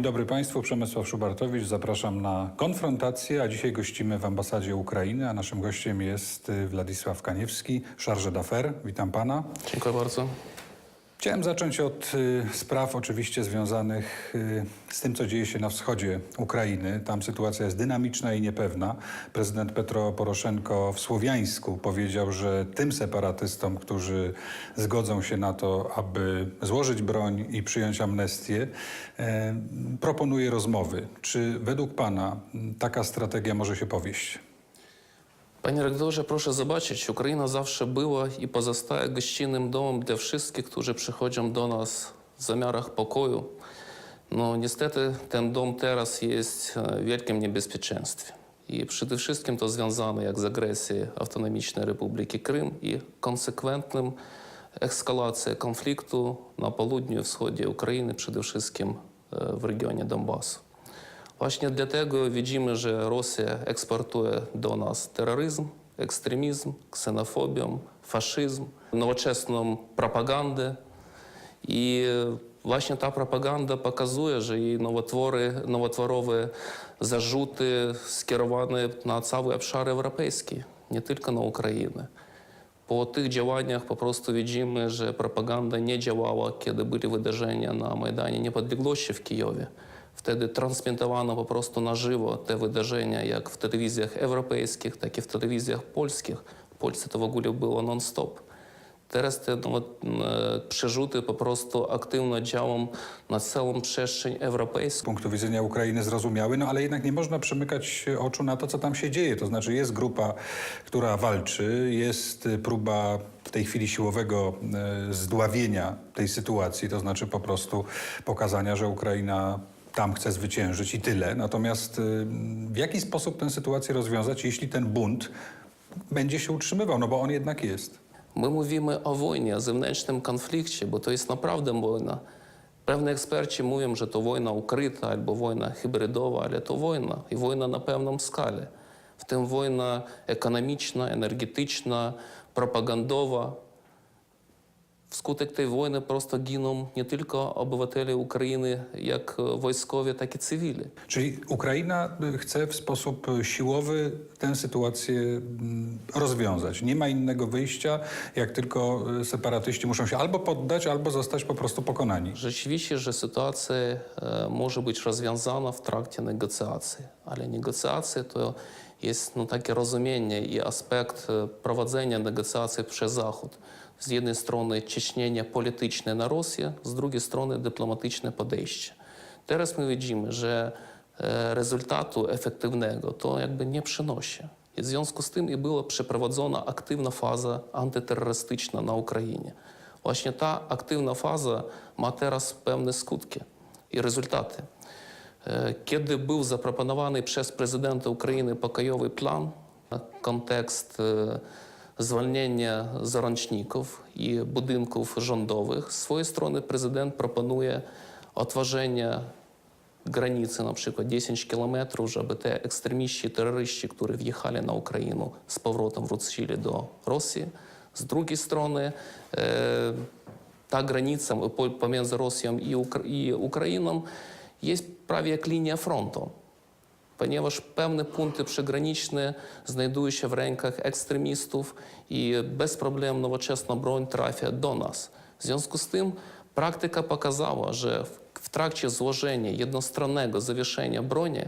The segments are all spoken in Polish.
Dzień dobry Państwu, Przemysław Szubartowicz. Zapraszam na konfrontację, a dzisiaj gościmy w ambasadzie Ukrainy, a naszym gościem jest y, Władysław Kaniewski, charge d'affaires. Witam Pana. Dziękuję bardzo. Chciałem zacząć od y, spraw oczywiście związanych y, z tym, co dzieje się na wschodzie Ukrainy. Tam sytuacja jest dynamiczna i niepewna. Prezydent Petro Poroszenko w Słowiańsku powiedział, że tym separatystom, którzy zgodzą się na to, aby złożyć broń i przyjąć amnestię, e, proponuje rozmowy. Czy według Pana taka strategia może się powieść? Proszę zobaczyć, Ukraina zawsze była i pozostaje gościnnym domem dla wszystkich, którzy przychodzą do nas w zamiarach pokoju. No niestety ten dom teraz jest e, w wielkim niebezpieczeństwie. I przede wszystkim to związane jak z agresją Autonomicznej Republiki Krym i konsekwentnym eskalacją konfliktu na południu i wschodzie Ukrainy, przede wszystkim e, w regionie Donbasu. Właśnie dlatego widzimy, że Rosja eksportuje do nas terroryzm, ekstremizm, ksenofobię, faszyzm, nowoczesną propagandę. I właśnie ta propaganda pokazuje, że jej nowotwory, nowotworowe zarzuty skierowane na cały obszar europejski, nie tylko na Ukrainę. Po tych działaniach po prostu widzimy, że propaganda nie działała, kiedy byli wydarzenia na Majdanie Niepodległości w Kijowie. Wtedy transmitowano po prostu na żywo te wydarzenia, jak w telewizjach europejskich, tak i w telewizjach polskich. W Polsce to w ogóle było non-stop. Teraz te no, e, przerzuty po prostu aktywno działają na całą przestrzeń Z europejską. punktu widzenia Ukrainy zrozumiały, no ale jednak nie można przymykać oczu na to, co tam się dzieje. To znaczy jest grupa, która walczy, jest y, próba w tej chwili siłowego e, zdławienia tej sytuacji, to znaczy po prostu pokazania, że Ukraina tam chce zwyciężyć i tyle. Natomiast y, w jaki sposób tę sytuację rozwiązać, jeśli ten bunt będzie się utrzymywał, no bo on jednak jest. My mówimy o wojnie, o zewnętrznym konflikcie, bo to jest naprawdę wojna. Pewni eksperci mówią, że to wojna ukryta albo wojna hybrydowa, ale to wojna i wojna na pewną skalę. W tym wojna ekonomiczna, energetyczna, propagandowa. Wskutek tej wojny prosto giną nie tylko obywatele Ukrainy, jak wojskowie, tak i cywile. Czyli Ukraina y, chce w sposób y, siłowy tę sytuację mm, rozwiązać. Nie ma innego wyjścia, jak tylko y, separatyści muszą się albo poddać, albo zostać po prostu pokonani. Rzeczywiście, że sytuacja e, może być rozwiązana w trakcie negocjacji, ale negocjacje to e, Zachód. Z jednej strony ciśnienie polityczne na Rosję, z drugiej strony dyplomatyczne podejście. Teraz my widzimy, że e, rezultatu efektywnego to jakby nie przynosi. I w związku z tym i była przeprowadzona aktywna faza antyterrorystyczna na Ukrainie. Właśnie ta aktywna faza ma teraz pewne skutki i rezultaty. Kiedy był zaproponowany przez prezydenta Ukrainy pokojowy plan, контекст е, zwolnienia zarączników і будинків Жондових, з своєї сторони, президент пропонує отваження границі, наприклад, 10 кілометрів, щоб те екстремісти, терористи, які в'їхали на Україну з поворотом в вручили до Росії. З другої сторони, е, та границя поміж Росією і Україною linia frontu ponieważ pewne punkty przygraniczne znajdują się w rękach ekstremistów i bez problemu nowoczesna broń trafia do nas. W związku z tym praktyka pokazała, że w, w trakcie złożenia jednostronnego zawieszenia broni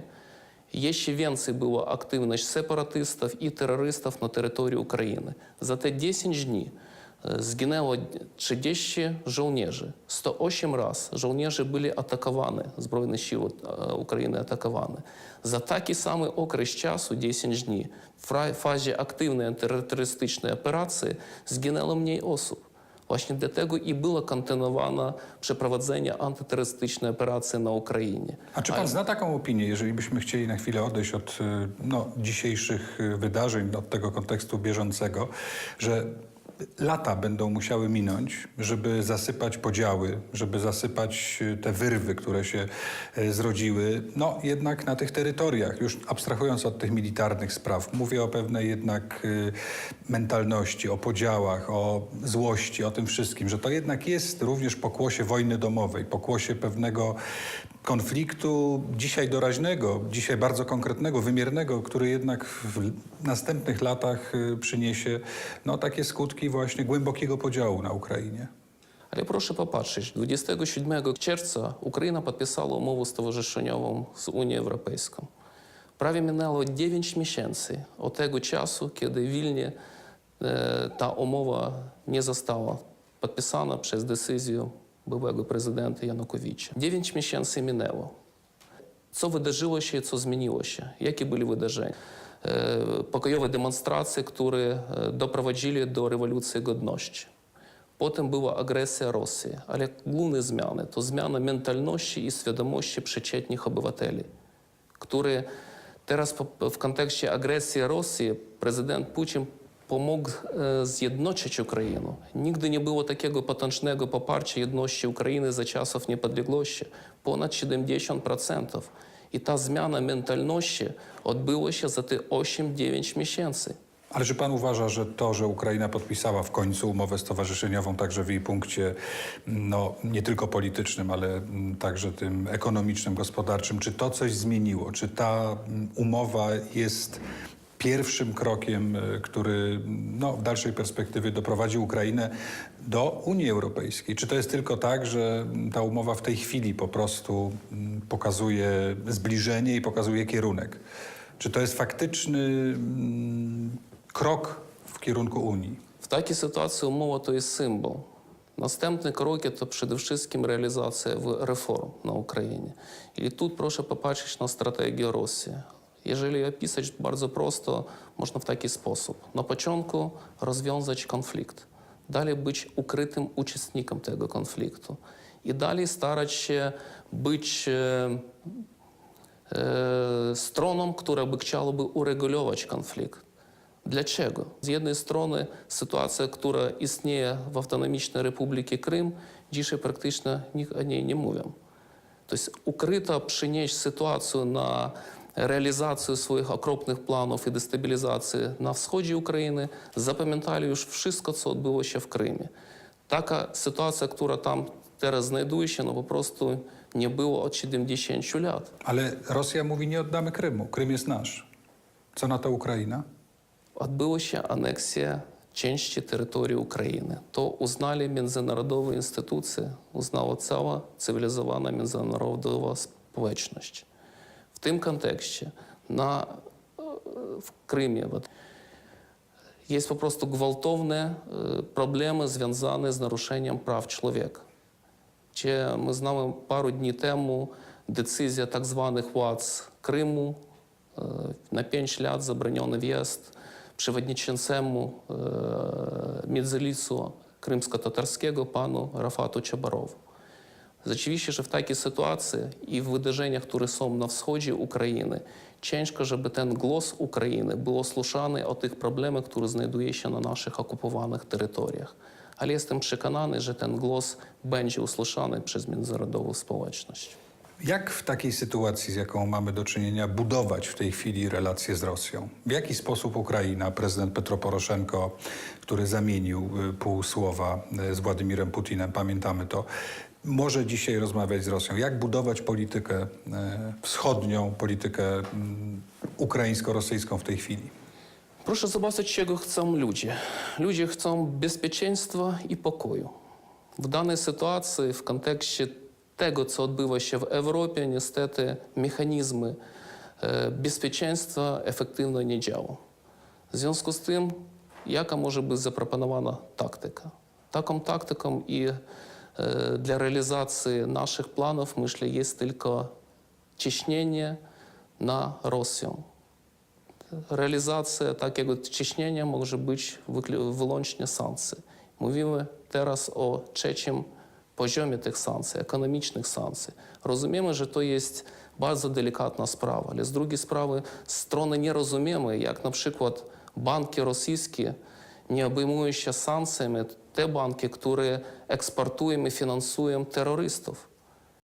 jeszcze więcej było aktywność separatystów i terrorystów na terytorium Ukrainy. Za te 10 dni e, zginęło 30 żołnierzy. 108 raz żołnierze byli atakowani, zbrojne siły e, Ukrainy atakowane. Za taki sam okres czasu, 10 dni, w fazie aktywnej antyterrorystycznej operacji zginęło mniej osób. Właśnie dlatego i było kontynuowane przeprowadzenie antyterrorystycznej operacji na Ukrainie. A czy pan zna taką opinię, jeżeli byśmy chcieli na chwilę odejść od y, no, dzisiejszych y, wydarzeń, od tego kontekstu bieżącego, że lata będą musiały minąć, żeby zasypać podziały, żeby zasypać e, te wyrwy, które się e, zrodziły, no jednak na tych terytoriach, już abstrahując od tych militarnych spraw, mówię o pewnej jednak e, mentalności, o podziałach, o złości, o tym wszystkim, że to jednak jest również pokłosie wojny domowej, pokłosie pewnego konfliktu dzisiaj doraźnego, dzisiaj bardzo konkretnego, wymiernego, który jednak w następnych latach przyniesie no, takie skutki właśnie głębokiego podziału na Ukrainie. Ale proszę popatrzeć, 27 czerwca Ukraina podpisała umowę stowarzyszeniową z Unią Europejską. Prawie minęło 9 miesięcy od tego czasu, kiedy Wilnie e, ta umowa nie została podpisana przez decyzję byłego prezydenta Janukowicza. 9 miesięcy minęło. Co wydarzyło się co zmieniło się? Jakie były wydarzenia? E, e, była agresja Rosji, ale główne zmiany to zmiana mentalności i świadomości przeciętnych obywateli, które teraz po- w kontekście agresji Rosji prezydent Putin pomógł e, zjednoczyć Ukrainę. Nigdy nie było takiego potężnego poparcia jedności Ukrainy za czasów niepodległości, ponad 70%. I ta zmiana mentalności odbyła się za te 8-9 miesięcy. Ale czy pan uważa, że to, że Ukraina podpisała w końcu umowę stowarzyszeniową, także w jej punkcie no, nie tylko politycznym, ale mm, także tym ekonomicznym, gospodarczym, czy to coś zmieniło? Czy ta mm, umowa jest pierwszym krokiem, y, który no, w dalszej perspektywie doprowadzi Ukrainę do Unii Europejskiej? Czy to jest tylko tak, że ta umowa w tej chwili po prostu mm, pokazuje zbliżenie i pokazuje kierunek? Czy to jest faktyczny mm, krok w kierunku Unii? W takiej sytuacji umowa to jest symbol. Następne kroki to przede wszystkim realizacja reform na Ukrainie. I tu proszę popatrzeć na strategię Rosji. Jeżeli opisać bardzo prosto, można w taki sposób. Na początku rozwiązać konflikt, dalej być ukrytym uczestnikiem tego konfliktu i dalej starać się być e, e, stroną, która by chciałaby uregulować konflikt. Dlaczego? Z jednej strony sytuacja, która istnieje w Autonomicznej Republice Krym, dzisiaj praktycznie nikt o niej nie mówią. To jest ukryto przynieść sytuację i destabilizację na wschodzie Ukrainy, zapamiętali już wszystko, co odbyło się w Krymie. Taka sytuacja, która tam teraz znajduje się, no po prostu nie było od 70 lat. Ale Rosja mówi, nie oddamy Krymu. Krym jest nasz. Co na to Ukraina? Odbyła się aneksja części terytorii Ukrainy. To uznali międzynarodowe instytucje, uznała cała cywilizowana międzynarodowa społeczność тим контексті на, е, в Кримі Вот. Есть попросту гвалтовні е, проблеми, зв'язані з нарушенням прав чоловіка. Чи ми знаємо пару днів тому децизія так званих ВАЦ Криму е, на 5 років заборонений в'їзд Пшеводніченцему Медзелісу кримсько-татарського пану Рафату Чабарову. Rzeczywiście, że w takiej sytuacji i w wydarzeniach, które są na wschodzie Ukrainy, ciężko, żeby ten głos Ukrainy był słyszany o tych problemach, które znajdują się na naszych okupowanych terytoriach. Ale jestem przekonany, że ten głos będzie usłyszany przez międzynarodową społeczność. Jak w takiej sytuacji, z jaką mamy do czynienia, budować w tej chwili relacje z Rosją? W jaki sposób Ukraina, prezydent Petro Poroszenko, który zamienił y, pół słowa y, z Władimirem Putinem, pamiętamy to, może dzisiaj rozmawiać z Rosją? Jak budować politykę y, wschodnią, politykę ukraińsko-rosyjską w tej chwili? Proszę zobaczyć, czego chcą ludzie. Ludzie chcą bezpieczeństwa i pokoju. W danej sytuacji, w kontekście tego, co odbywa się w Europie, niestety mechanizmy e, bezpieczeństwa efektywnie nie działają. W związku z tym, jaka może być zaproponowana taktyka? Taką taktyką i Е, для реалізації наших планів, мы шли есть только чечнение на росію. Реалізація так як чечнення може бути вилучення санкцій. Мовимо зараз о чечим пожомі тих санкцій, економічних санкцій. Розуміємо, що то є дуже делікатна справа. Але з другої справи, сторони не розуміємо, як, наприклад, банки російські, не обіймуючи санкціями, те банки, которые експортуємо и финансуем террористов.